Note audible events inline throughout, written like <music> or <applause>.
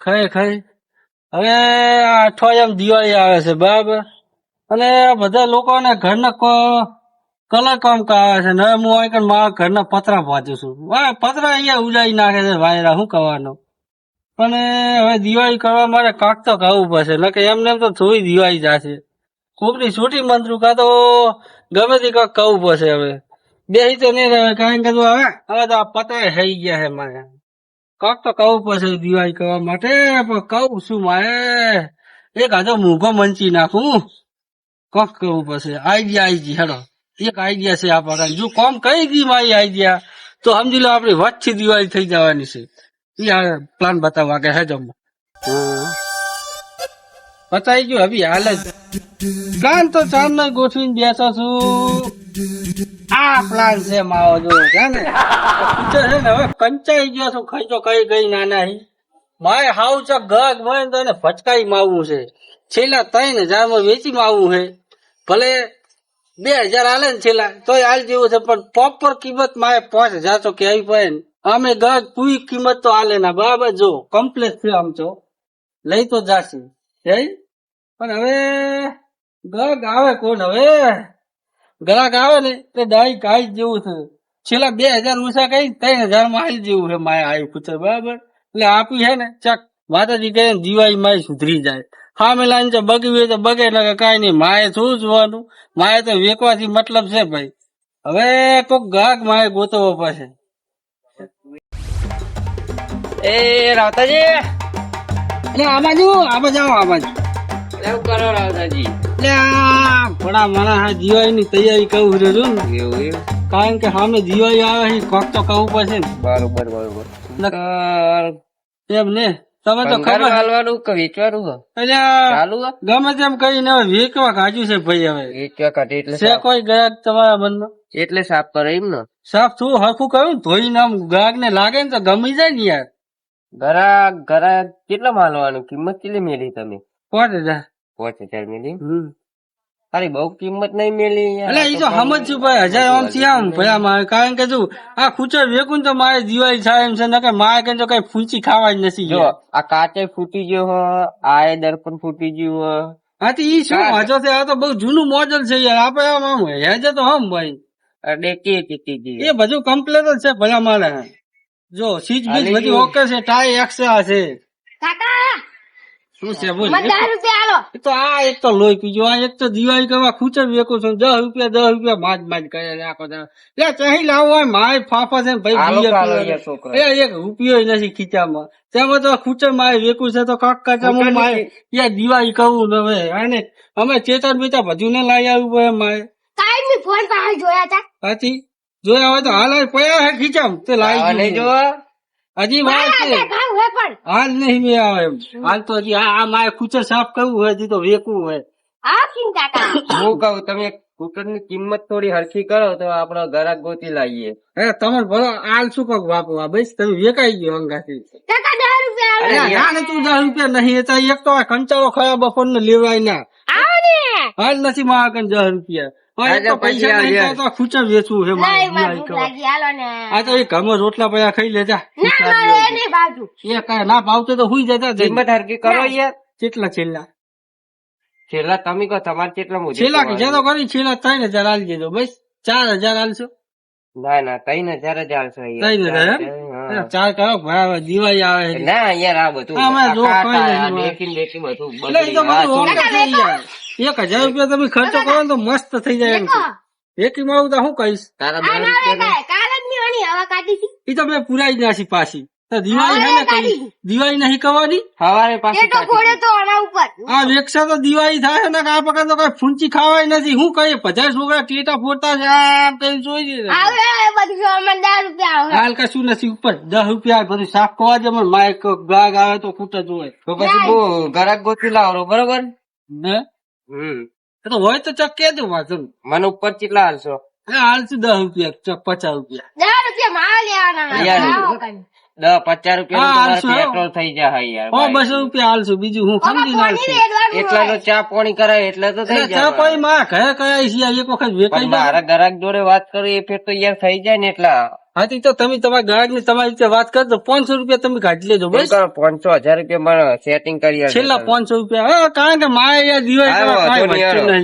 ખાઈ ખરે હવે આ અઠવાડિયામાં દિવાળી આવે છે બરાબર? અને બધા લોકોને ઘરના ક- કલર કામ આવે છે. ને હું અહીં મારા ઘરના પતરા વાંચું છું. વાહ, પતરા અહીંયા ઉડાવી નાખે છે વાયરા શું કરવાનું? પણ હવે દિવાળી કરવા મારે કાંક તો કરવું પડશે. નકે એમને એમ તો થોડી દિવાળી જશે. કોકની છૂટી મંત્રુ કાં તો ગમે તે કાંક કરવું પડશે હવે. બેસી તો નહીં રહે કારણ કે હવે હવે તો આ પતરા થઈ ગયા છે મારે. કાંક તો કહું પડશે દિવાળી કરવા માટે, પણ કહું શું મારે. એક હાથો મૂંગો મંચી નાખું. કોક કહું પડશે આઈડિયા આઈ ગઈ, હેડો. એક આઈડિયા છે આ પ્રકાર જો કોમ કઈ ગઈ મારી આઈડિયા, તો સમજી લો આપણી વચ્ચે દિવાળી થઈ જવાની છે. એ આ પ્લાન બતાવવા કે હે જમો બતાવી ગયો હવે હાલ જ. પ્લાન તો ને ગોઠવીને બેસો છું. આ પ્લાન છે મારો જો છે ને છે ને હવે કંચાઈ ગયો છું તો કઈ ગઈ નાના મારે હાવ છે ગગ મને તો એને ફટકાઈ માવવું છે. છેલ્લા ત્રણ હજારમાં વેચી માવવું છે. ભલે બે હજાર હાલે ને છેલ્લા, તોય હાલ જેવું છે, પણ પ્રોપર કિંમત મારે પાંચ હજાર તો કહેવી પડે ને. અમે ગગ પૂરી કિંમત તો હાલે ના, બરાબર જો કમ્પ્લેટ છે આમ છો લઈ તો જાશે. જઈ પણ હવે ગગ આવે કોણ હવે? ગ્રાહક આવે ને તે દાઈ કાઈ જેવું છે છેલ્લા બે હજાર ઓછા કઈ ત્રણ હજારમાં આવી જેવું છે મારે આવી પૂછે બરાબર? એટલે આપી છે ને ચક માતાજી કહે દિવાળી માય સુધરી જાય. હા મેં લાઈન છે બગી હોય તો બગે ના કાંઈ નહીં. માએ શું જોવાનું? માએ તો વેકવાથી મતલબ છે ભાઈ. હવે કોક ગ્રાહક માએ ગોતવો પડશે. એ રાવતાજી. એટલે આમાં બાજુ આમાં આ બાજુ. એવું કરો આ તૈયારી કરવું ને. એવું એવું? કારણ કે સામે દિવાળી આવે કોક તો કહું પડશે ને. બરોબર બરોબર. એમ ને તમે તો ખબર હાલવાનું કે વેચવાનું ચાલુ ગમે તેમ કરીને હવે વેચવા કાઢ્યું છે ભાઈ હવે. વેચવા કાઢે એટલે છે કોઈ ગયા તમારા મનમાં? એટલે સાફ કરે એમ ને. સાફ થવું હરખું કહ્યું ધોઈને આમ ગ્રાહક ને લાગે ને તો ગમી જાય ને યાર. ઘરા ઘરા કેટલા માલવાનું કિંમત કેટલી મેલી તમે? પાંચ હજાર. પાંચ હજાર મિલી? તારી બહુ કિંમત નહીં મેલી એટલે એ તો સમજ છું ભાઈ હજાર આમ થી આમ ભયા મારે. કારણ કે જો આ ખૂચર વેકું તો મારે દિવાળી થાય એમ છે નકર મારે કે તો કઈ ફૂંચી ખાવા જ નથી જો આ કાચે ફૂટી ગયો હો આ એ દર્પણ ફૂટી ગયું હો. હા તો ઈ શું? વાંચો છે આ તો બહુ જૂનું મોડલ છે યાર. આપડે આમ આમ હેજે તો હમ ભાઈ. અરે કે ગઈ એ બધું કમ્પ્લેટ જ છે ભલા મારે. જો સીટ બીજ બધી ઓકે છે ટાઈ એક્સ્ટ્રા છે. કાકા! શું છે બોલ એ તો આ એક તો લોહી પીજો આ એક તો દિવાળી કરવા ખૂચર વેકો છો દસ રૂપિયા દસ રૂપિયા માજ માજ કરે દાડો. એટલે ચાહી લાવો હોય માય ફાફા છે ભાઈ. એ એક રૂપિયો નથી ખીચામાં. તેમાં તો ખૂચર મારે વેકું છે તો કાક કાચા મારે. યાર દિવાળી કરવું હવે અને અમે ચેતન બેચા બધું ને લાવી આવ્યું પડે મારે. કાઈ ફોન પાસે જોયા હતા હાથી જોયા હોય તો હાલ પયા હે ખીચામ. તે લાવી જોવા? હજી વાર છે. હાલ નહીં મેં આવે એમ હાલ તો હજી આ મારે કુચર સાફ કરવું હોય હજી તો વેકવું હોય. કાકા હું કહું તમે કુકરની કિંમત થોડી હરખી કરો તો આપડે ઘરાક ગોતી લાવીએ. હે તમારે ભલો હાલ શું કહું બાપુ આ બસ તમે વેકાઈ ગયો અંગાથી કાકા દસ રૂપિયા અરે તું દસ રૂપિયા નહીં એ તો એક તો આ કંચારો ખરાબ બપોર ને. લેવાય ના. હાલ નથી મારા કન દસ રૂપિયા. પૈસા રોટલા પૈયા ખાઈ લેજા એ નહીં બાજુ. એ કાંઈ ના ભાવતો તો હુઈ જતા જઈને. કિંમત કરો યાર. કેટલા છેલ્લા? છેલ્લા તમે કહો તમારે કેટલા છેલ્લા કે કરી છેલ્લા ત્રણ હજાર હાલ દેજો બસ. ચાર હજાર હાલશો ના ના ત્રણ હજાર જ આવશે યાર. ત્રણ હજાર. ચાર કરો ભાઈ દિવાળી આવે. ના યાર આ બધું. એક હજાર રૂપિયા તમે ખર્ચો કરો ને તો મસ્ત થઈ જાય એમ. એકી માં આવું તો હું કહીશ? તારા રૂપિયા કાઢી હતી એ તો મેં પુરાઈ નાખી પાછી. દિવાળી હે ને કઈ દિવાળી નહીં કરવાની? હવારે પાછી તો ઘોડે તો આના ઉપર. આ વેક્ષા તો દિવાળી થાય ને આ પ્રકાર તો કઈ ફૂંચી ખાવાય નથી. હું કઈ પચાસ છોકરા ટેટા ફોડતા છે આમ જોઈ હાલ કશું નથી ઉપર. દસ રૂપિયા બધું સાફ કરવા દે મને માઇક ગાગ આવે તો ખૂટ જ હોય તો પછી બહુ ગરાક ગોતી લાવો બરોબર? ને? હમ. તો હોય તો ચક કેજો વાંધો. મને ઉપર ચીટલા હાલશો? હાલશું હાલ દસ રૂપિયા પચાસ રૂપિયા. દસ રૂપિયા માં લેવાના. દસ પચાસ રૂપિયા હા, તમારે હાલશો. પેટ્રોલ થઈ જાય યાર બસો રૂપિયા હાલશું બીજું હું સમજી નાખશું. એટલા તો ચા પાણી કરાય એટલે તો થઈ ચા જાય પાણી માં ઘરે કયા છે એક વખત વેચાઈ મારા ગ્રાહક જોડે વાત કરી એ ફેર તો યાર થઈ જાય ને એટલા. હા તો તમે તમારા ગ્રાહકની તમારી રીતે વાત કરજો પાંચસો રૂપિયા તમે કાઢી લેજો બસ. પાંચસો હજાર રૂપિયા મારે સેટિંગ કરી છેલ્લા પાંચસો રૂપિયા હા કારણ કે મારે યાર હા,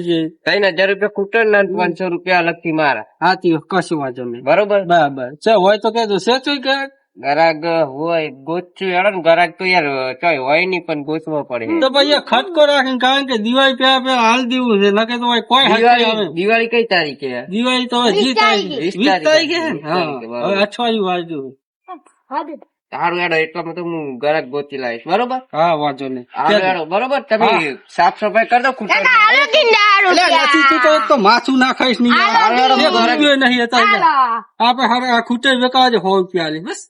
છે. ત્રણ હજાર રૂપિયા ખૂટે ના પાંચસો રૂપિયા અલગથી મારા. હાથી કશું વાંધો નહીં. બરોબર? બરાબર. છે હોય તો કેજો છે ચોય કે ગરાગ હોય ગોચું હેડો ને ગરાગ તો યાર ચોય હોય નહીં પણ ગોચવો પડે. તો પછી ખટકો રાખીને કારણ કે દિવાળી પેલા પેલા હાલ દેવું છે નકે તો ભાઈ કોઈ દિવાળી દિવાળી કઈ તારીખે? દિવાળી તો હવે જી તારીખે. વીસ તારીખે. ને? હા. અઠવાડિયું વાંચજો સારું હેડો એટલામાં તો હું ગરાગ ગોતી લાવીશ બરોબર? હા વાંચો નહીં. બરોબર? તમે સાફ સફાઈ કરજો તું તો એક તો માથું એક હાલો. નહીં અત્યારે હાલો આપણે હારે આ ખૂટે વેકાવા છે સો પ્યાલી બસ.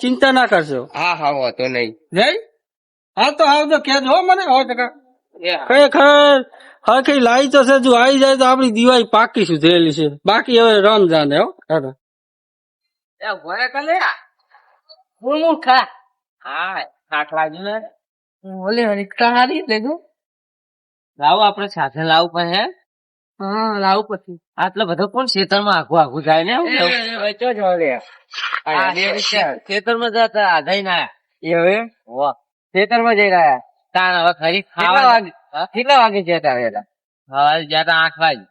ચિંતા ના કરશો. હા હા વાંધો નહીં. જય હા તો આવજો કેજો મને. ખરેખર હરખી લાઈ તો છે જો આવી જાય તો આપડી દિવાળી પાકી શું થયેલી છે? બાકી હવે રમ જાને હો. હું હું ખા. હા ખાટલા જ ને ઓલે રિક્ષા હારી લેજો. લાવો આપડે સાથે લાવું પણ હે? લાવું પછી. આટલો બધો કોણ ખેતરમાં આખું આખું જાય ને ખેતરમાં જતા આધાઈ ના એવું ખેતરમાં જઈ રહ્યા તાણ હવે ખરી? કેટલા વાગે કેટલા વાગે જતા તા? હા જતા આઠ વાગે.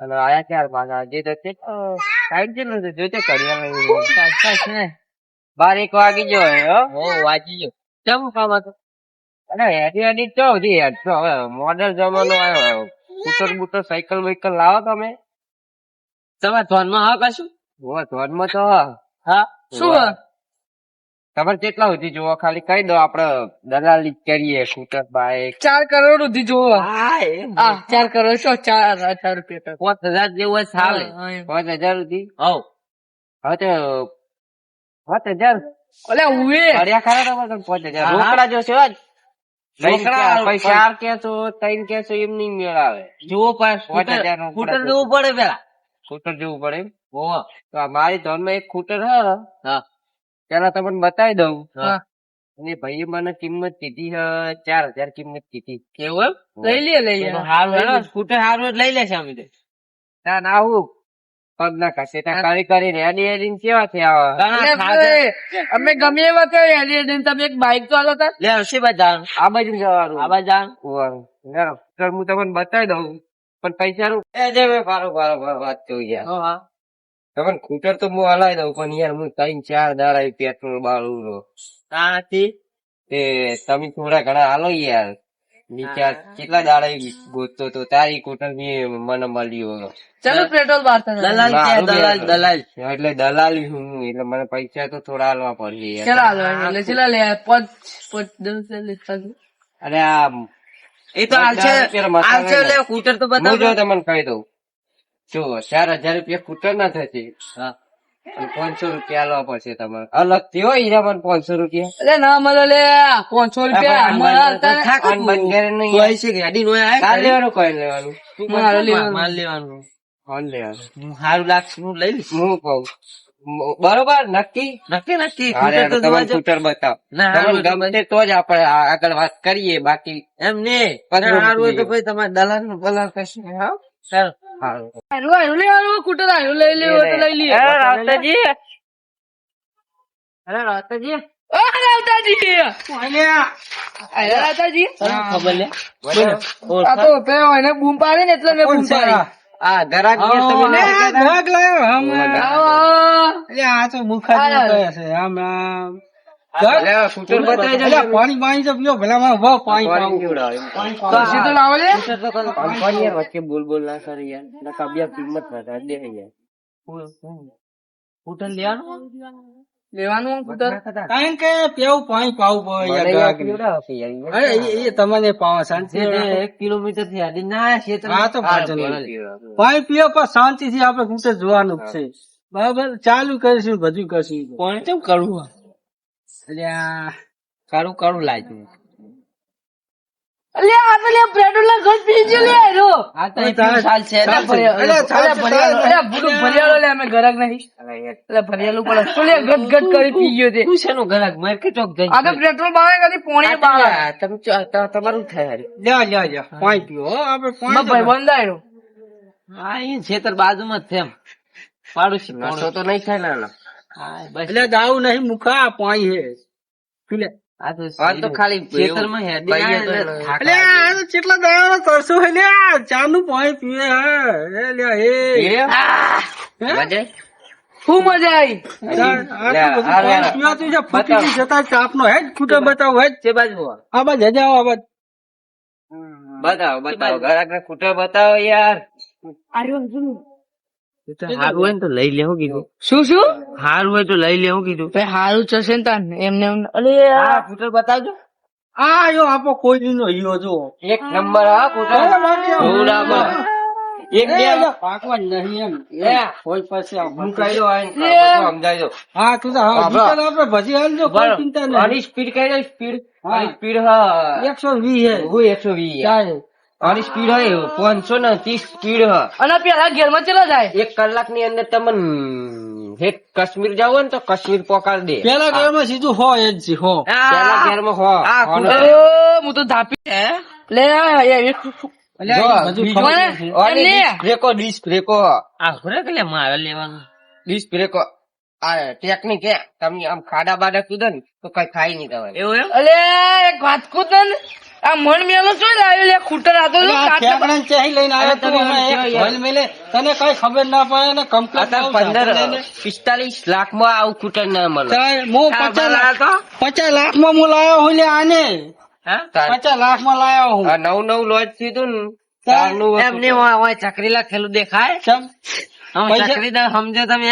અને આયા ચાર પાંચ જે તો છે ટાઈમ છે? જોતે કર્યા બાર એક વાગી ગયો હો. વાગી ગયો. કેમ કામ હતું અરે હેડી હેડી ચો હવે મોડેલ જમાનો આવ્યો સ્કૂટર બુટર સાયકલ વાયકલ લાવો તમે. તમે ધોનમાં હા કશું? હો ધોનમાં તો હા. હા? શું. તમારે કેટલા સુધી જોવો ખાલી કહી દો આપડે દલાલી કરીએ સ્કૂટર બાઈક ચાર કરોડ સુધી જોવો હા ચાર કરોડ છો ચાર હજાર રૂપિયા પાંચ હજાર જેવું હોય ચાલે. પાંચ હજાર સુધી? હવ. હવે તો પાંચ હજાર. અલ્યા ઉવે. અડ્યા ખરા તમારે તો પાંચ હજાર. રોકડા જોશો જ રોકડા, પછી કેસો ત્રણ કેસો એમ નહીં મેળ જુઓ પાંચ સ્કૂટર જોવું પડે પેલા. સ્કૂટર જોવું પડે એમ? તો આ મારી ધોનમાં એક સ્કૂટર હે. પેલા તમને બતાવી દઉં. હા. અને ભાઈએ મને કિંમત કીધી હે ચાર હજાર કિંમત કીધી. કેવું લઈ લે લઈ લે. હારું સ્કૂટર હારું લઈ લેશે અમે ત્યાં ના આવું. પગ ના ખસે ત્યાં કરી કરી રેડી રેડી કેવા થયા અમે ગમે એવા તો હેડી હેડીને તમે એક બાઈક તો હાલો તાર લે હશે બધા આ બાજુ જવાનું. આ બાજુ જવાનું હું તમને બતાવી દઉં. પણ પૈસા નું એ જે ફારો ફારો ફારો વાત કહું યાર. તમને સ્કૂટર તો હું હલાવી દઉં પણ યાર હું ત્રણ ચાર દાડા પેટ્રોલ બાળું રો તે તમે થોડા ઘણા હાલો યાર. વિચાર કેટલા દાડે ગોતતો તો તારી સ્કૂટર બી મને મળ્યું ચલો પેટ્રોલ બારતા દલાલ દલાલ દલાલ. એટલે દલાલ હું એટલે મને પૈસા તો થોડા હાલવા પડશે યાર. ચલો હાલો એટલે ચલો લે પાંચ પાંચ દસ લે ચાલો. અરે આ એ તો હાલશે. હાલશે એટલે સ્કૂટર તો બતાવો જો તમને કહી દઉં. જો ચાર હજાર રૂપિયા સ્કૂટર ના થશે. અને પાંચસો રૂપિયા લો પડશે તમારે. અલગથી હોય હીરા પણ પાંચસો રૂપિયા. અલે ના મળે લે પાંચસો રૂપિયા લેવાનું કોઈ લેવાનું. માલ લેવાનું. કોણ લેવાનું. સારું લાગશે હું લઈ લઈશ. હું કહું. બરોબર? નક્કી? નક્કી નક્કી. તમે સ્કૂટર બતાવ. ગમે તો જ આપણે આગળ વાત કરીએ બાકી એમ ને સારું હોય તો તમારે દલાલનું બલાલ કરશે નહીં, હા? સારું બૂમ પાડી ને એટલે મેં બૂમ પાડી. આ ગરાક તમે લાવ્યો હમણાં. આવો, આવો. અરે, આ તો મુખાજી છે આમ આમ અરે, સ્કૂટર બતાવી. અરે, દેજો. પાણી પાણી તો પીઓ ભલા માં વાહ, પાણી પાણી પાવું. પીવડાવ્યું. ખુરશી તો લાવો લે. કંપની યાર વચ્ચે બોલ બોલ ના કરી યાર. નકા બે કિંમત વધારે દે યાર સ્કૂટર લેવાનું? લેવાનું કુટર કારણ કે પેવું પાણી પાવું પડે. અરે એ- તમને પાવા શાંતિ એક કિલોમીટરથી આડી. ના છે હા, તો પાણી પીવો પણ શાંતિ થી આપણે કુટર જોવાનું છે. બરાબર? ચાલુ કરીશું બધું કરશું. પાણી કેમ કરવું આ કાળું કાળું લાગ્યું અલે આ લે ઘર પી ગયો લે આયરો. આ તો ચાલ છે ને. અલે, ચાલ છે. અલે લે અમે ઘરાક નહીં લે ગટ ગટ કરી પી ગયો તે? મારે કે ચોક જઈ આ પેટ્રોલ બાવે કરી પોણી બાવે આ તમે તમારું થાય હારી. લ્યો લ્યો લ્યો પાણી પીવો આપણે પાણી ભાઈ બંધ આયરો હા છેતર બાજુમાં જ છે એમ. પાડોશી નશો તો નહીં થાય ને. એટલે દાવું નહીં મુખા પાણી હે. પી લે? તો ખાલી ખેતરમાં હેડી એટલે આ તો કેટલા દાવાનો તરસો હે? લે ચા નું પાણી પીવે હે. એ લ્યો એ. લાગે. હે? મજા? શું મજા આવી ચા, આટલું બધું આ લે, પાણી પીવાતું છે ફૂટી બતાવ. જતા ચાપનો હે જ ખૂટે બતાવો. હે જ બાજુ? આ બાજુ હે આ બાજુ. બતાવો બતાવો. ગ્રાહકને ખૂટે બતાવો યાર. હારું હોય ને તો લઈ લેવું કીધું. શું શું? હારું હોય તો લઈ લેવું કીધું. ભાઈ હારું ચશે ને તાન એમને એમ અલે હા બતાવજો. આ જો આપો કોઈ દિન હીરો જો એક નંબર હા ખૂટર એક બે પાકવા નહીં એમ. લે. કોઈ પાસે આ હું કહી દઉં આ બધું હા તું તો હા હા, વિચાર આપણે ભજી હાલજો કોઈ ચિંતા નહીં. સ્પીડ સ્પીડ હા. સ્પીડ હા. એકસો વીસ હે. હું એકસો વીસ ચાલે. આની સ્પીડ હોય પાંચસો ને ત્રીસ સ્પીડ હ. અને પેલા ઘેરમાં ચલા જાય? એક કલાકની અંદર તમને હે કાશ્મીર જાવ ને તો કાશ્મીર પોકાર દે. પેલા ઘરમાં સીધું હો એ જ હો. પેલા ઘેરમાં હો અરે, હું તો ધાપી. આની લે. ડિસ્ક બ્રેકો ડિસ્ક બ્રેકો આ ઘરે કે મારે લેવાનું. ડિસ્ક બ્રેકો આ ટેકનિક હે. તમે આમ ખાડા બાડા કૂદો ને તો કઈ થાય નહીં તમારે એવું એમ? અલે એક વાત કહું તને આ મન મેલો શું લાવ્યો લે? ખૂટર આ તો એટલે આ કાચા- ઠેકડાને ચાહી લઈને આવ્યો તું એક જો મેલે. તને કઈ ખબર ના પડે ને કમ્પ્લેટ અત્યારે પંદર પિસ્તાલીસ લાખમાં આવું ખૂટર ના મળે. હું પચાસ લાખ પચાસ લાખમાં હું લાવ્યો હું લે આને? પચાસ લાખમાં લાવ્યો હું. આ નવું નવ લોજ સીધું ને. એમને ચકરી લખેલું દેખાય? ચમ પૈસા- સમજો તમે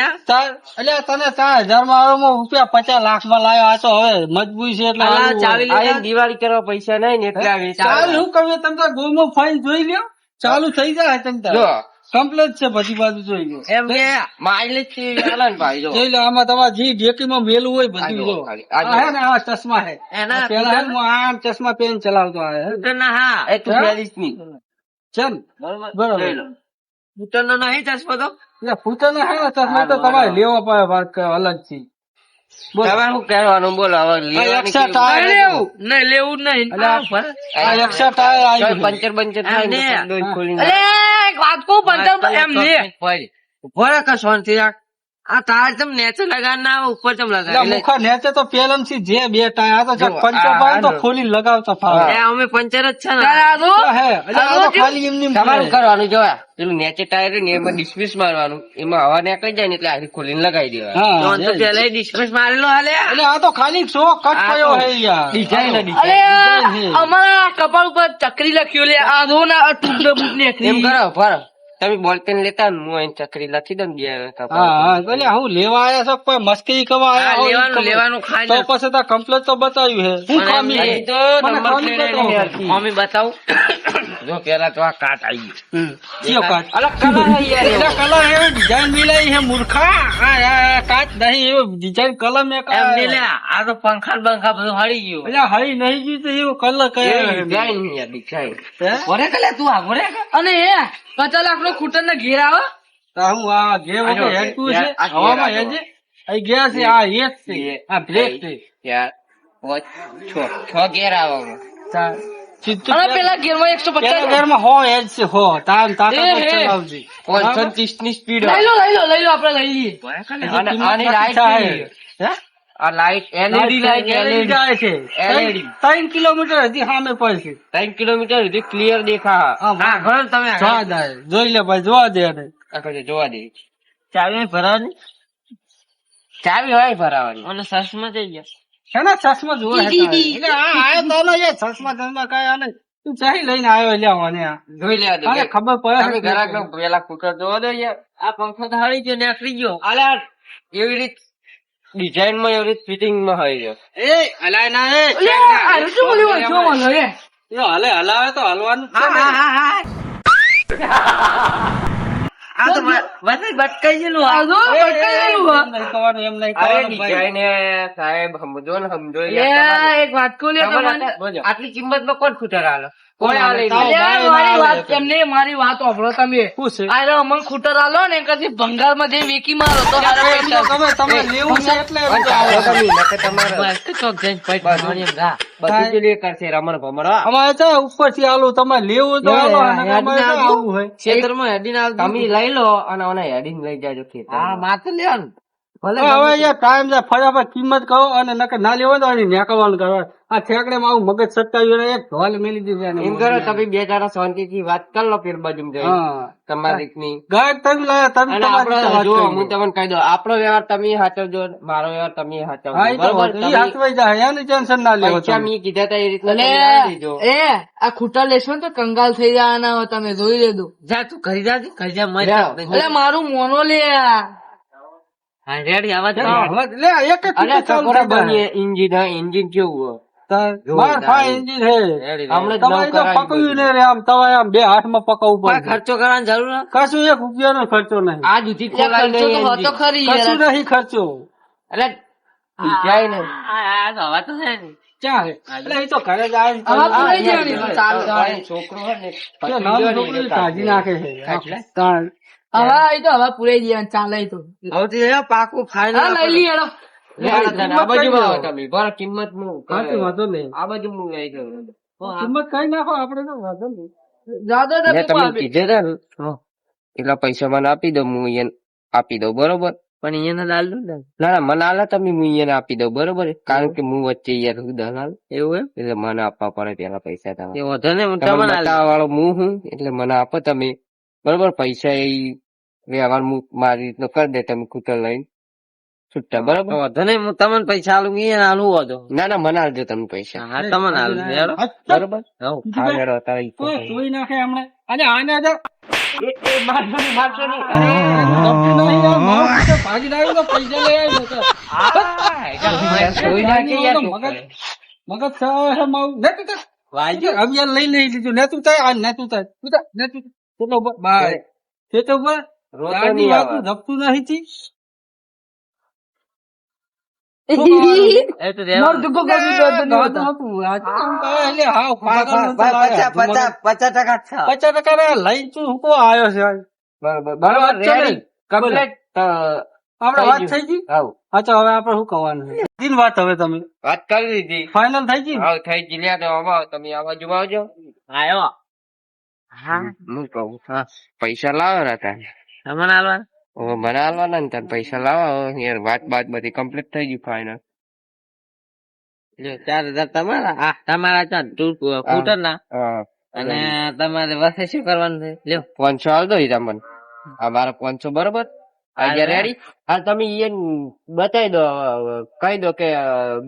એટલે તને ચાર હજારમાં આવો હું રૂપિયા પચાસ લાખમાં લાયો આ તો હવે મજબૂરી છે એટલે હાલવું દિવાળી કરવા પૈસા નહીં ને એટલે ચાલ હું કહું તમે તાર ગોમાં ફાઈન જોઈ લ્યો. ચાલુ થઈ જાય તમે જો. કમ્પ્લેટ છે પછી બાજુ જોઈ લો એમ કે માઇલેજથી ભાઈ જો. જોઈ લો આમાં તમારે જે ડેકીમાં મેલું હોય બધું જો. આ ને આ ચશ્મા હે. એના પેલા હું આ ચશ્મા પેન ચલાવતો આ હા. એ તું? પહેરીશ ચમ બરોબર. લો. નહીં ચશ્મા તો? એટલે હે ને ચશ્મા તો તમારે લેવો પડે અલગથી. તમારે શું બોલો હવે એક્સ્ટ્રા ટાયર લેવું. નહીં લેવું નહીં. એક્સ્ટ્રા ટાયર ચાલ, પંચર થાય વાત કહું એમ રહે શાંતિ રાખ. આ તાર તમ નેચે લગાડ ના ઉપર તમ લગાડ. મુખા નેચે તો પેલમથી જે બે આ તો પંચર પાડે તો ખોલી લગાવતા ફાવે. અમે પંચર જ છે ને. આ તો આ હે એટલે આ તો ખાલી એમની તમારું કરવાનું જો પેલું નેચે ટાયર ને એમાં ડિસ્મિસ મારવાનું. એમાં હવા નીકળી જાય ને એટલે આખી ખોલીને લગાવી દેવા તો. પેલા ડિસ્મિસ મારેલો હાલે. એટલે આ તો ખાલી શો કટ થયો હે યાર. ડિઝાઇન. અમારા કપાળ ઉપર ચકરી લખ્યું લે આ જો ના એમ કરો ભરો તમે બોલ પેન લેતા હું અહીં ચકરી લખી દઉં બે હા હા એટલે હું લેવા આયા છો? કોઈ મસ્કરી કરવા હા, આયા લેવાનું લેવાનું ખાઈ તો પછી તો કમ્પ્લેટ તો બતાવ્યું હે. શું ખામી હે? તો. મમ્મી બતાવું? <coughs> જો પેલા તો આ કાટ આવી ગયો. કાચ? અલગ કલર હે યાર એટલે કલર હે? ડિઝાઇન મિલાઈ હે મૂર્ખા? આ આ નહીં એ ડિઝાઇન કલર મેં એમ નહીં લે આ તો પંખા બંખા બધું હળી ગયું. એટલે હળી નહીં ગયું તો એવો કલર કયો ડિઝાઇન યાર, design. હે? ભરે તું આ ઓરે અને એ પચાસ લાખ નો ખૂટર ને ઘેર આવે? હું આ ઘેર વગર હેડકું છે. હવામાં આ અહીં ગયા છે આ એક છે આ બ્રેક છે. યાર, છ છ ઘેર આવવામાં. તા- પેલા- ગેરમાં એકસો પચાસ ઘરમાં હો હેડ છે હો. તાન ત્રીસની speed લઈ લો લઈ લો લઈ લો આપડે લઈ લઈએ. લે? આ લાઈટ એલઈડી લાઈટ એલઈડી જાય છે. એલઈડી ત્રણ- ત્રણ કિલોમીટર હજી સામે પડશે ત્રણ કિલોમીટર સુધી ક્લિયર દેખા હા, ઘર તમે જોવા દે જોઈ લે ભાઈ જોવા દે અને જોવા દે. ચાવી ભરાવાની? ચાવી હોય ભરાવાની. અને સસમાં જઈ ગયા. શેના ચશ્મા જોવે? એટલે આ આયો તો ને એ ચશ્મા ધંધા કાય આને તું ચાહી લઈને આવ્યો લ્યા મને જોઈ લેવા દે આને ખબર પડે ઘરાક પેલા કુકર જોવા દે યાર આ પંખો તો હળી ગયો નીકળી ગયો. અલ્યા એવી રીત ડિઝાઇનમાં એવી ફિટિંગમાં હોય છે. એ હલાય ના એ અલે, શું બોલ્યું શું બોલ્યો એ? એ હલે હલાવે તો હલવાનું હા હા હા આ તો બટકાઈ ગયેલું જો બટકાઈ એમ નહીં અરે સાહેબ સમજો ને સમજો. એક વાત કહું લે તમને. આટલી- આટલી કિંમતમાં કોણ ખૂટર આલો કોઈ આલે તાવ નહીં. ભાઈ અલ્યા, ના મારી વાત એમને મારી વાત સાંભળો તમે. શું આ રહ્યો અમન ખૂટર આલો ને કદી ભંગારમાં જે વેકી મારો તો મારા એમ તો તમે તમે લેવું છે એટલે આવે. બધું જ. લે કરશે રમણ. અમારે છે ઉપરથી આલું તમે લેવું તો અમારે તમે લઈ લો અને હેડિંગ હેડીને લઈ જાજો ખેતરમાં. હવે યાર ટાઈમ જાય ફટાફટ કિંમત કહો અને નકર ના લેવો તો એની નેકળવાનું કરવા આ ઠેકડે માં મગજ સત્તાવી એક ઢોલ મેલી દીધી એમ કરો તમે બે ચારા શાંતિ થી વાત કર લો ફેર બાજુ જઈ તમારી ની ગાય તમે લાયા તમે તમારી રીતે જો હું તમને કહી દઉં આપણો વ્યવહાર તમે સાચવજો મારો વ્યવહાર તમે સાચવજો હા ઈ તો બરોબર? ઈ હાચવાઈ જાય એની ટેન્શન ના લેવો તમે. મેં કીધા તા એ દેજો. એ આ ખૂટા લેશો ને તો કંગાલ થઈ જવાના હો તમે જોઈ લેજો. જા તું કરી જા કરી જા મજા એટલે મારું મોનો લે આ. રેડી આવા હા, લે એક એક અરે મિનિટ ચાલુ ચકોરા થઈ જાય. બનીએ? એન્જિન હા કેવું માર ફાય એન્જિન. એન્જિન હે. તમારે તો પકવ્યું ને રે આમ તમારે આમ બે હાથમાં પકવવું પડે. ખર્ચો કરવાની જરૂર કશું એક રૂપિયાનો ખર્ચો નહીં. આ જુદી એટલે તો હોતો ખરી કશું નહીં ખર્ચો. એટલે જાય ને એટલે તો ચાલે. તારી છોકરો કાઢી નાખે છે. એટલે? હવે એ તો હવે પૂરાઈ જવાનું ચાલે એ તો હા લઈ લઈએ આ તને આવો તમે બરાબર કિંમત હું વાંધો નહીં આ બાજુ હું લઈ જાઉં કિંમત કઈ નાખો આપણે તો વાંધો નહીં જાદો મેં ડબ્બો તમને આપે. કીધે એટલા પૈસા મને આપી દો હું એને આપી દઉં બરોબર પણ અહીંયા લાલ ના ના મને આલા તમે હું અહીંયા આપી દઉં બરોબર કારણ કે હું વચ્ચે યાર દલાલ એવું એમ એટલે મને આપવા પડે પેલા પૈસા તમને વાળો હું હું એટલે મને આપો તમે બરોબર પૈસા એ વ્યવહાર હું મારી રીતનો કરી દે તમે કૂતર લઈને છૂટતા છૂટા બરોબર? હું તમને પૈસા આલું એ આલું વધો ના ના મને આલજો તમે પૈસા. હા તમને આલું બરોબર? હા હેડો ઈ કોઈ નાખે હમણે. અને આને આજે. નહીં, નહીં. નહીં મગજ તાર. લઈ લઈ લીધું. ને તું થાય? આ ને તું થાય. તું થાય ને તું થાય. ચલો બાય તે. તો ઊભા. રોતો ગાડી નહીં વાતું. ધપતું નહીં થી. આવ્યો આપણે થઈ વાત ગયું. થઈ ગઈ? હાઉ. હા તો હવે આપણે શું કહેવાનું વાત હવે તમે? વાત કરી દીધી. ફાઇનલ થઈ ગઈ? ને? થઈ ગઈ. તો તમે આ બાજુ આવજો. આયો. હું. કહું હા પૈસા લાવો ને તારે તમને હાલવા મને હાલવાના ને તારે પૈસા લાવો યાર વાત બાત બધી કમ્પ્લીટ થઈ ગઈ ફાઈનલ જો ચાર હજાર તમારા? આ તમારા ચાર સ્કૂટર ના અને તમારે વસે શું કરવાનું છે? લ્યો. પાંચસો હાલ દો ઈ તમને આ મારા પાંચસો બરોબર? રેડી હા. તમે બતાવી દો કહી દો કે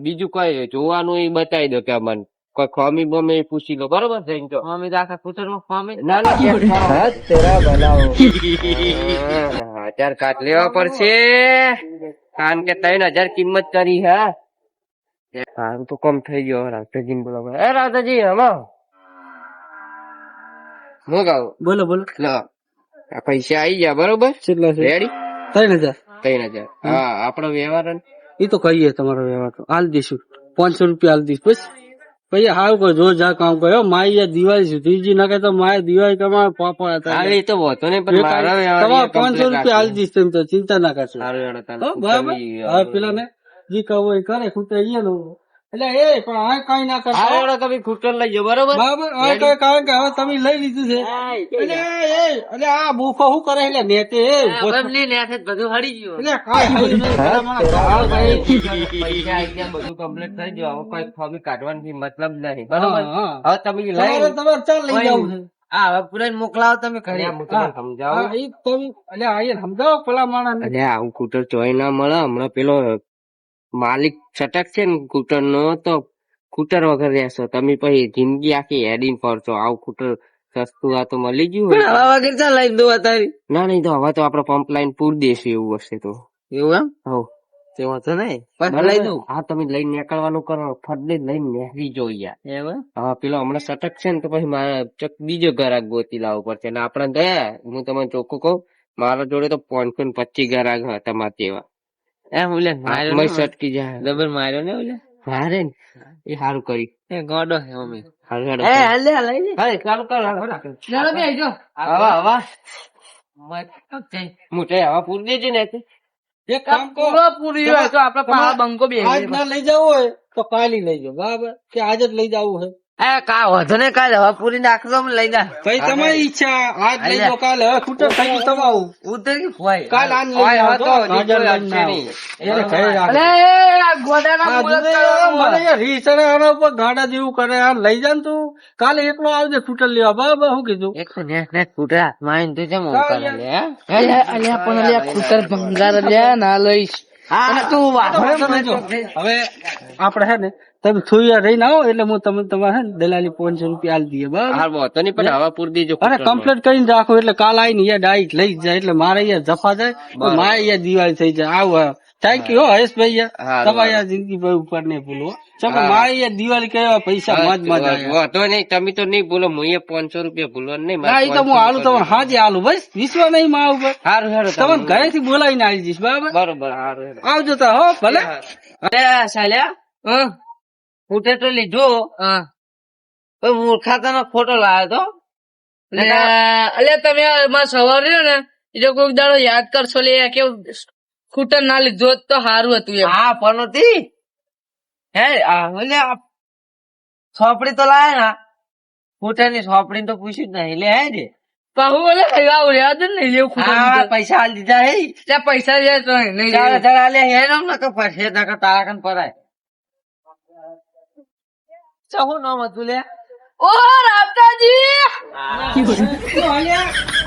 બીજું કઈ જોવાનું એ બતાવી દો કે મને. કોઈ ખોમી બોમી પૂછી લો બરોબર જઈને તો. મમ્મી તો આખા સ્કૂટરમાં ફોર્મ ના ના <laughs> હાથ તેરા બનાવો. હજાર કાટ લેવા પડશે. કારણ કે ત્રણ હજાર કિંમત કરી હા. કામ તો કમ થઈ ગયો રાધાજી બોલો એ રાધાજી હમો. હું કહું બોલો બોલો. લો. આ પૈસા આવી ગયા બરોબર? કેટલા છે? રેડી ત્રણ હજાર. ત્રણ હજાર. હા આપણો વ્યવહાર ને? એ તો કહીએ તમારો વ્યવહાર તો. હાલ દઈશું. પાંચસો રૂપિયા હાલ દઈશ બસ. પછી હાલ કોઈ જો જા કામ કર્યો. માય યાર દિવાળી સુધી નાખે તો માય દિવાળી કમાય પાપા હતા હા એ તો પણ તમારે પાંચસો રૂપિયા હાલ. તમે તો ચિંતા ના કરશો. હો, બરાબર? હવે પેલા ને જી કહું એ કરે ખૂટે અહીંયા નું એટલે એ પણ આ કઈ ના કરતા. તમે ખૂટર લઈ જાઓ બરોબર? બરાબર હવે કઈ કારણ કે હવે તમે લઈ લીધું છે. એટલે એ એટલે આ ભૂખો શું કરે એટલે નેતે એ ઊભો થા. ને હાથે બધું હડી ગયું. એટલે કાંઈ બધું કમ્પ્લીટ થઈ ગયું. હવે કોઈ ફોર્મી કાઢવાની મતલબ નહીં. બરોબર. હવે તમે લઈ તમારે ચાલ લઈ જાવ હા હવે પૂરા મોકલાવો તમે ઘરે. સમજાવો. તમે એટલે સમજાવો પેલા માણસને. અરે આવું કૂટર ચોય ના મળે. હમણાં પેલો માલિક છટક છે ને કૂટર નો તો કૂટર વગર રહેશો. તમે પછી જિંદગી આખી હેડીને ફરશો. આવું કૂટર સસ્તું આ તો મળી ગયું પણ હવા વગર ચાલ લઈ દો તારી? ના નહીં તો હવે તો આપડે પંપ લાઈન પૂર દેશું એવું હશે તો. એવું એમ? હવ. તે વાંધો નહીં. પણ લઈ દઉં. હા તમે લઈને નીકળવાનું કરો. ફરદે લઈને નેહરી જોઈએ એમ? હા પેલો હમણાં સટક છે ને તો પછી મારે ચક બીજો ઘરાક ગોતી લાવવો પડશે. ને આપણે દયા હું તમને ચોખ્ખું કહું મારા જોડે તો પાંચસો ને પચીસ ગ્રાહક હતા તમારા જેવા. એમ માર્યો ને સટકી જાય ડબલ માર્યો ને એ સારું કરી. એ ગોડો હે મમ્મી. હારું એ હાલે લઈ હાલે, ચાલુ કર હાલો, હેડો. ચાલો બે જો. હવા હવા મત મોટે હવા પૂરી દેજે ને તે. કામ પૂરો પૂરી હોય તો બંકો બે આજ ના લઈ જવું હોય તો કાલે લઈ જાઓ બરાબર? કે આજ જ લઈ જવું હોય? એ કા વધુ ને કાલે હવે પૂરી નાખજો લઈ જા. કઈ તમારી ઈચ્છા? આજ લઈ કાલે હવે થઈ ગયું તમારું. ઉતર કે કાલ લઈ તો ઘરે રાખો. ગોડાના મને આના ગાડા જેવું કરે આ લઈ જા ને તું. કાલે એકલો આવજે સ્કૂટર લેવા બરાબર શું કીધું? એક ને ને ફૂટે હાથમાં આવીને તું જેમ કરે લે અલ્યા પણ અલ્યા સ્કૂટર ભંગાર અલ્યા ના લઈશ. હવે આપડે હે ને તમે થોડી રહીને આવો એટલે હું તમે તમારે હે ને દલાલી પાંચસો રૂપિયા આલ દઈએ બરાબર? પણ હવા પૂરી દેજો અરે. કમ્પ્લીટ કરીને રાખો એટલે કાલ આવીને અહીંયા ડાયરેક્ટ લઈ જાય એટલે મારે અહીંયા જફા જાય મારે અહીંયા દિવાળી થઈ જાય. આવું. થેન્ક યુ હરેશભાઈ તમારે જિંદગી ભાઈ ઉપર નહીં ભૂલો ચલો મારી દિવાળી કેવા પૈસા હા, મોજ વાંધો નહીં તમે તો નહીં ભૂલો હું એ પાંચસો રૂપિયા ભૂલો નહીં ના એ તો હું આલુ તમને હાજે આલુ બસ. વિશ્વ નહીં મારા ઉપર. સારું સારું તમને ઘરેથી બોલાવીને આવી જઈશ બરાબર? બરોબર સારું આવજો તો હો ભલે. અરે સાલ્યા હું? ફૂટે તો લીધો હા. કોઈ મૂર્ખાતાનો ફોટો લાવ્યો તો? અલ્યા તમે સવારે ને એ કોઈ કોઈક દાડો યાદ કરશો લે કેવું ખૂટર ના લીધો તો સારું હતું એમ. હા પણ હતી. હે આ ઓલે આ સોપડી તો લાયા ના. ફૂટેની સોપડી તો પૂછ્યું જ નહીં. લે હે ને પાહુ બોલે આવું રહ્યા જ ને એવું ખૂટર હા લીધું. પૈસા આલી દીધા હે. ત્યાં પૈસા લે તો નહીં ચાર લેવું. હજાર આલે હે ને નકર પછી નકર તારા કન પરાય. ચાહુ નામ હતું લે? ઓ રામતાજી!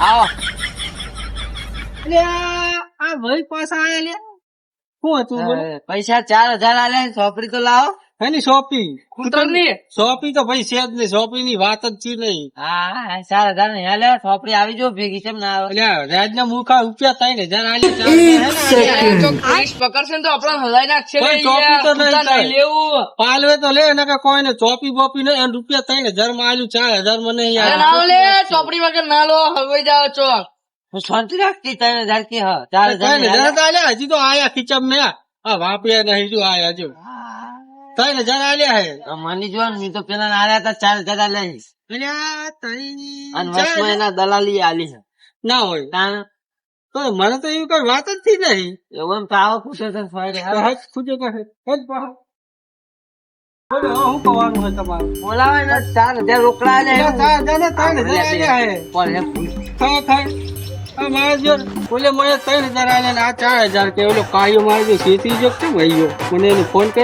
આવો. આ ભાઈ પાછા આયા લે શું હતું પૈસા ચાર હજાર આલ્યા છોપરી તો લાવો. એની શોપી ખૂટરની શોપી તો ભાઈ છે જ નહીં શોપી ની વાત જ છે નહીં. હા ચાર હજાર નહીં આલે સોપડી આવી જો ભેગી કેમ ના આવે. અલ્યા રાજના મૂર્ખા રૂપિયા થાય ને જરા આલી. હજાર હે ને આલ્યા. પકડશે તો આપણને હલાઈ નાખશે ચોપી તો નહીં નહીં લેવું. પાલવે તો લે ને કે કોઈ ને ચોપી બોપી ને એને રૂપિયા થાય ને હજારમાં આલ્યું ચાર હજારમાં નહીં અરે ના લે ચોપડી વગર ના લો હવે જાવ છો હું શાંતિ રાખતી તને હજાર હા. ચાર હજાર આલ્યા. હજી તો આયા ખીચમ ને આ વાપિયા નહીં જો આયા જો. ત્રણ હજાર આલ્યા હે? માની જો ને, તો પેલા ના આલ્યા હતા ચાર હજાર આલે છે. અલ્યા ત્રણ અને ચાર એના દલાલી આલી છે. ના હોય. તાણ? તો મને તો એવી કઈ વાત જ થઈ નહીં. એવું તો ફરે તો હજ ખુજે કહે હજ. બોલો હવે હોય તમારે? બોલાવે ને ચાર હજાર રોકડા ચાર હજાર ને ત્રણ હજાર આલ્યા હે પણ. ઓલે મને કે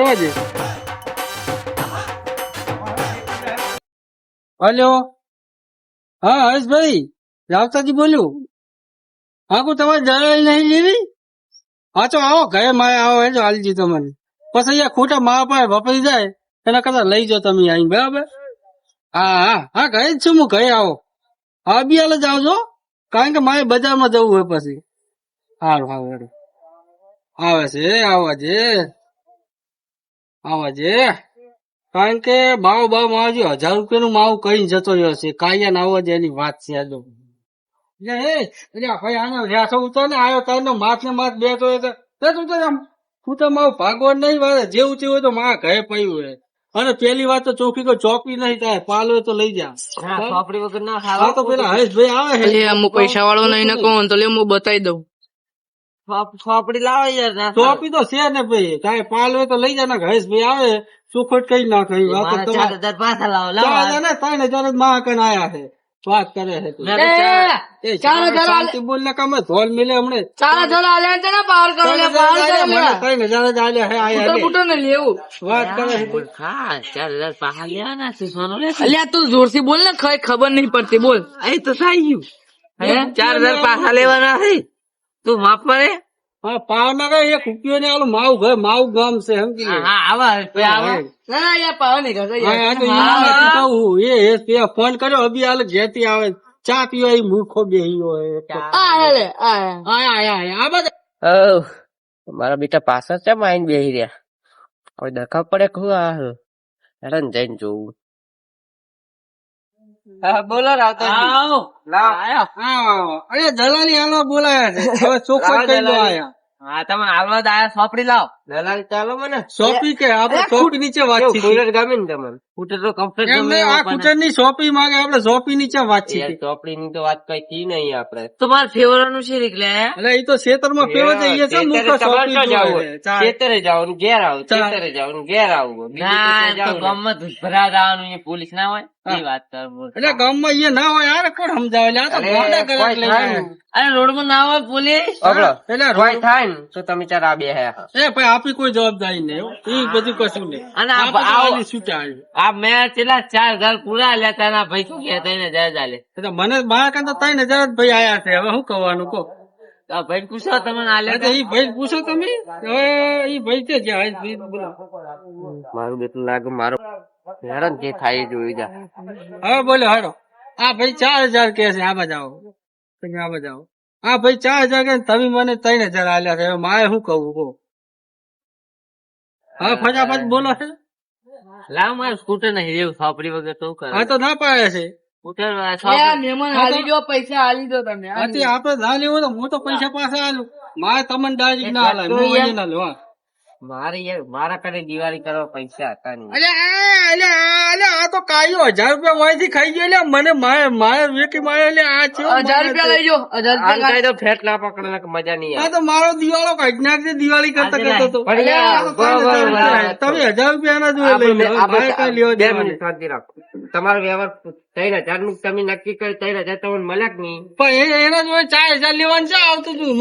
મને રાવતાજી બોલ્યું હા, કોઈ તમારે દલાલી નહીં લેવી? હા, તો આવો, ઘરે મારે આવો હેજો હાલી દીધો મને પછી અહીંયા ખોટા મારા પાસે વપરી જાય, એના કરતા લઈ જાઓ તમે અહીં, બરાબર? હા હા હા, ઘરે જ છું, હું ઘરે આવો. હા બી હાલ જ આવજો. કારણ કે મારે બજારમાં જવું હોય પછી. સારું સારું આવે છે, આવા છે. આવા કારણ કે બાવ બાવ માવ જો હજાર રૂપિયાનું માવું કઈ જતો રહ્યો છે. કાયા ના આવવા એની વાત છે આજો. એટલે ભાઈ આનો રેસો ઉતર ને આવ્યો તારનો માથ ને માથ બે તો તો તે આમ તું મારું ભાગવાન નહીં વાળે જેવું તેવું તો મા ઘરે પડ્યું હોય. અને પેલી વાત તો ચોખી કોઈ ચોપી નહીં થાય પાલો તો લઈ જા. ચોપડી વગર ના ખાવા. તો પેલા હરેશભાઈ આવે છે હું પૈસા વાળો નહીં ને કહું તો લે હું બતાવી દઉં. ચોપડી લાવે લાવો યાર ચોપી તો છે ને ભાઈ કાંઈ પાલવે તો લઈ જા ને હરેશભાઈ આવે ચોખોટ કઈ ના કહ્યું વાત ચાર હજાર પાછા લાવો લાવો. ને ત્રણ હજાર જ મહાકન આયા છે. વાત કરે છે તું. એ ચાર હજાર શાંતિ બોલ ને કમે ધોલ મિલે હમણે. ચાર હજાર આલ્યા છે ને પાવર કરો લે ત્રણ કરો મને ત્રણ હજાર જ આલ્યા હે આયા ખૂટર લે. ને લેવું વાત કરે છે હા ચાર હજાર પાછા લેવાના છે સોનું લે અલ્યા તું જોરથી બોલ ને ખરી ખબર નહીં પડતી બોલ. એ તો થઈ ગયું. હે? ચાર હજાર પાછા લેવાના છે. તું માફ પડે હા પાવ ના કઈ એક રૂપિયો ને આલું માવ ઘર માવ ગામ છે સમજી. હા આવા ના. એ ફોન કર્યો અભી હાલ જેથી આવે. ચા પીવા એ મૂર્ખો બેહ્યો હોય. મારા બેટા પાછળ છે માઇન બેહી રહ્યા? હવે દખા પડે ખુ આ હેરાન જઈને જોવું બોલો રાવતો આવો. લાવ. હા અરે દલાલી હાલવા બોલાયા છે. હવે ચોખ્ખો લાવો દો આયા? હા તમે આવવા દાયા સોપડી લાવ. દલાલ ચાલો મને શોપી કે આપણે શોપ નીચે વાતચીત કુલર ગમે ને તમને સ્કૂટર તો કમ્પ્લેટ એમ આ કુટરની શોપી માંગે આપણે શોપી નીચે વાતચીત યાર ચોપડી ની તો વાત કઈ થી નહીં આપડે તમારે ફેવરનું છે એટલે એટલે એ તો ખેતરમાં માં ફેવર છે મુખ શોપી જોવે. ચાલ. ખેતરે ને ઘેર આવ ચાલ. જાવ ને ઘેર આવ ના તો જવું ગામમાં ધુસભરા જવાનું એ પોલીસ ના હોય. એ વાત કર. એટલે ગામમાં એ ના હોય યાર કોણ સમજાવે આ તો ગોડા કરે. ને. અરે રોડમાં ના હોય પોલીસ એટલે રોડ- થાય ને તો તમે ચાર આ બે હે એ ભાઈ આપી કોઈ જવાબદારી નહીં એ બધું કશું નહીં. અને આ તો આલી છૂટા આ મેં છેલ્લા ચાર હજાર પૂરા લેતા ના ભાઈ શું કે એને જાય ચાલે? મને મારા કાંતા ત્રણ હજાર જ ભાઈ આયા છે. હવે શું કરવાનું કહો? ભાઈ પૂછો તમે ના લે ઈ ભાઈ પૂછો તમે. હવે ઈ ભાઈ છે જે હોય ઈ બોલો. મારું બેટું લાગે મારો હેરાન જે થાય જોઈ જા. હવે બોલો હાડો આ ભાઈ ચાર હજાર કે છે આ બાજુ આવો તમે આ બાજુ આવો આ ભાઈ ચાર હજાર કે તમે મને ત્રણ હજાર આલ્યા છે. હવે મારે શું કહું કહો? હવે ફટાફટ બોલો છે લાવ મારું સ્કૂટર નહીં એવું સોપડી વગર તો કરે. હા તો ના પાડે છે. સ્કૂટર મહેમાન હાલી દો પૈસા હાલી દો તમે આથી આપણે ના લેવો તો હું તો પૈસા પાછા આલું. મારે તમને ડાયરેક્ટ ના હાલે હું original ના હા. મારે યાર મારા કરે દિવાળી કરવા પૈસા હતા નહીં. અલે આ. કાયો હજાર રૂપિયા માહિતી ખાઈ ગયો એટલે મને મારે મારે વેકી મારે એટલે આ છે હજાર રૂપિયા લઈ જાઓ હજાર રૂપિયા તો ફેટ ના પકડે મજા નહીં આ તો મારો દિવાળો કંઈક છે દિવાળી કરતા કરતો હતો. તમે હજાર રૂપિયા ના જોડે લઈ લો. તમારો વ્યવહાર ત્રણ હજારનું તમે નક્કી કરી ત્રણ હજાર તમને મલક નહીં? પણ એના જોડે ચાર હજાર લેવાનું છે આવતું તું.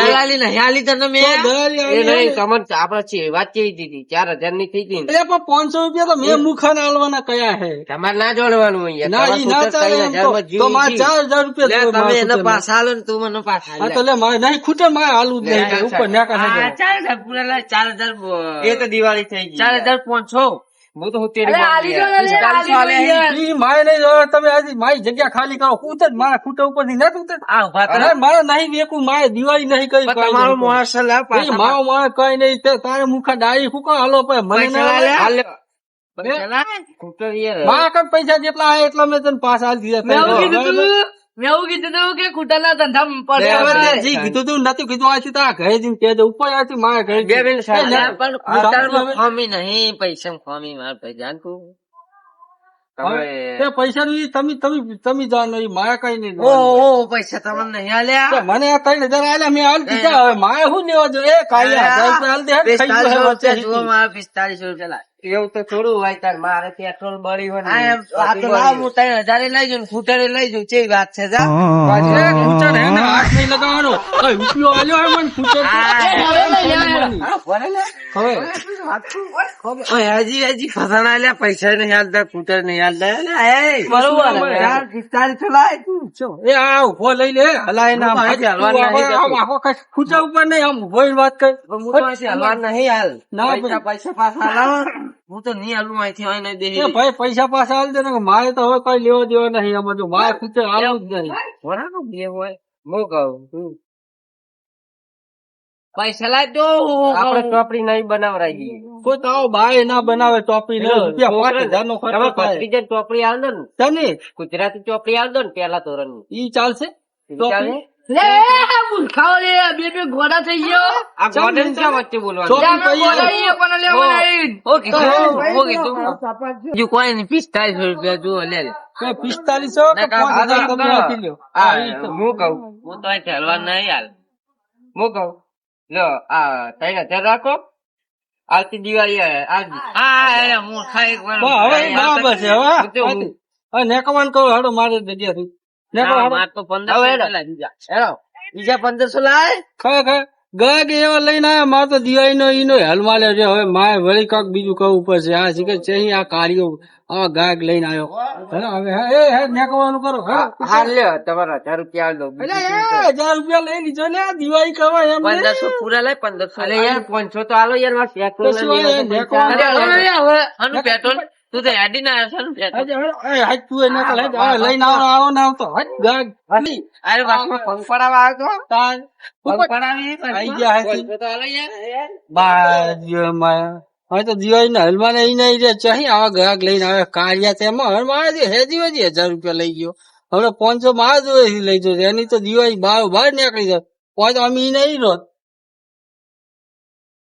દલાલી નહીં હાલી તને મેં એ નહીં. તમને આપડે છે વાત કેવી દીધી? ચાર હજારની થઈ હતી એટલે પણ પાંચસો રૂપિયા તો મેં મુખાને આલવાના કયા હે? તમારે ના જોડવાનું અહીંયા. ના ઈ ના ચાલે તો. મારે ચાર હજાર રૂપિયા તમે એને. પાછા આલો ને તું મને પાછા હા તો લે મારે નહીં ખૂટે મારે હાલવું જ નહીં ઉપર ના કાઢે ચાર હજાર પૂરા ચાર હજાર એ તો દિવાળી થઈ ગઈ. ચાર હજાર પાંચસો. હું તો માય નહીં તમે આજે મારી જગ્યા ખાલી કરો. ઉતર મારા ખૂટે ઉપરથી નથી ઉતર આ મારે નહીં વેકું મારે દિવાળી નહીં કરી મારો તમારો માણસ મારો માણસ કઈ નહીં. તારે મુખા ડાળી ફૂકો હાલો મને પૈસા ના. પૈસા જેટલા આવે એટલા મેં તને પાછા આલી દીધા. મેં એવું કીધું તું એવું કે ખૂટાના ધંધા પડે જી કીધું તું નથી કીધું ઘરે જઈને કહેજે ઉપર આથી મારા ઘરે બે મિનિટ શાંત એ અલ્યા, લે. પણ આ ખોમી નહીં પૈસા ખોમી મારા ભાઈ જાણતું તમે- પૈસા નું તમે તમે તમે જાણો મારે કઈ નહીં ઓ પૈસા તમને નહીં આલ્યા? મને આ ત્રણ હજાર આલ્યા મેં હાલ દીધા હવે મારે શું લેવા જોઈએ? એ કાંઈ હજાર રૂપિયા હાલ દે પિસ્તાલીસો રૂપિયા વચ્ચે જુઓ મારા પિસ્તાલીસો રૂપિયા લાય. એવું તો થોડું હોય તાર મારે પેટ્રોલ બળી હોય આ એમ આ તો લાવ હું ત્રણ હજારે લઈ જઉં ને ફૂટરે લઈ જઉં ચેવી વાત છે જા. ખૂંચર હે ને, હાથ નહીં લગાવવાનો. કઈ ઉપયો આલ્યો હે. મને તો. હવે. ઓય, હજી હજી ફસાણા આલ્યા પૈસા નહીં હાલતા ફૂટર નહીં હાલતા એ બરોબર. યાર પિસ્તાલીસો લાય ચો, એ આ ઊભો લઈ લે હલાય ના તો આખો કઈ ખૂંચા ઉપર નહીં આમ ઊભો વાત કર. હું તો અહીંથી હલવા નહીં હાલ. ના પૈસા પાછા લાવો. હું તો નહીં હાલું અહીંથી અહીં નહીં દેહી ભાઈ પૈસા પાછા આલ દે ને મારે તો હવે કઈ લેવા દેવા નહીં આમાં જો મારે ખૂંચર આલું જ નહીં. વરાનો બે હોય મો કહું પૈસા લાય દો આપણે ચોપડી નહીં બનાવરાઈ કોઈ તો બાય ના બનાવે ચોપડી ને રૂપિયા પાંચ હજાર નો ખર્ચ થાય. ભત્રીજાને ચોપડી આલ દો ને. તને? ગુજરાતી ચોપડી આલ દો ને પેલા ધોરણ ઈ ચાલશે? ટોપી? લે મૂર્ખાઓ બે બે થઈ ગયો. આ ગોડન ક્યાં વચ્ચે બોલવાનું? કોઈ નહીં પિસ્તાલીસો રૂપિયા જુઓ પિસ્તાલીસો હા. હું તો નહીં હાલ હું કહું લો આ હજાર રાખો. આવતી દિવાળી આવજો. હા. ખાઈ એક વાર. હવે બરાબર છે હવે. નેકવાન કહું હાડો મારી જગ્યાથી બીજા પંદરસો લાય. ખરેખર એવા લઈને આવ્યા મારે તો દિવાળી નો ઈનો હાલ માલ્યો છે. હવે મારે વળી કાંક બીજું કહું પડશે આ શીખે છે આ કાર્યો આવા ગાયક લઈને આવ્યો. હેલો, હવે હે, એ હે નેકવાનું કરો. હેલો. હા લ્યો તમારા હજાર રૂપિયા દો હજાર રૂપિયા લઈ લીધો ને દિવાળી કરવા એમ પંદરસો પૂરા લાય પંદરસો અરે યાર પાંચસો તો આલો યાર મારે લે, હવે આનું પેટ્રોલ? તું તો હેડી ના આવ્યો છે ને આજે હેલો, તું એ નેકો લઈ જા. હવે લઈને આવો આવો ને આવતો. હાચ ગાયક અરે વાસમાં પંખ પડાવવા આવ્યો તો? તાર પંખ પડાવી આઈ ગયા. પાંચસો તો આલો યાર. બાજુ માયા હવે તો દિવાળી ના હલમાને ઈ નહીં રે ચહી આવા ગ્રાહક લઈને આવે કાર્યા તેમાં મારે જે હેજી વેજી હજાર રૂપિયા લઈ ગયો. હવે પાંચસો માં જ લઈ જતો એની તો દિવાળી બાર બહાર નીકળી જાય. પાંચ અમે ઈ નહીં રોત.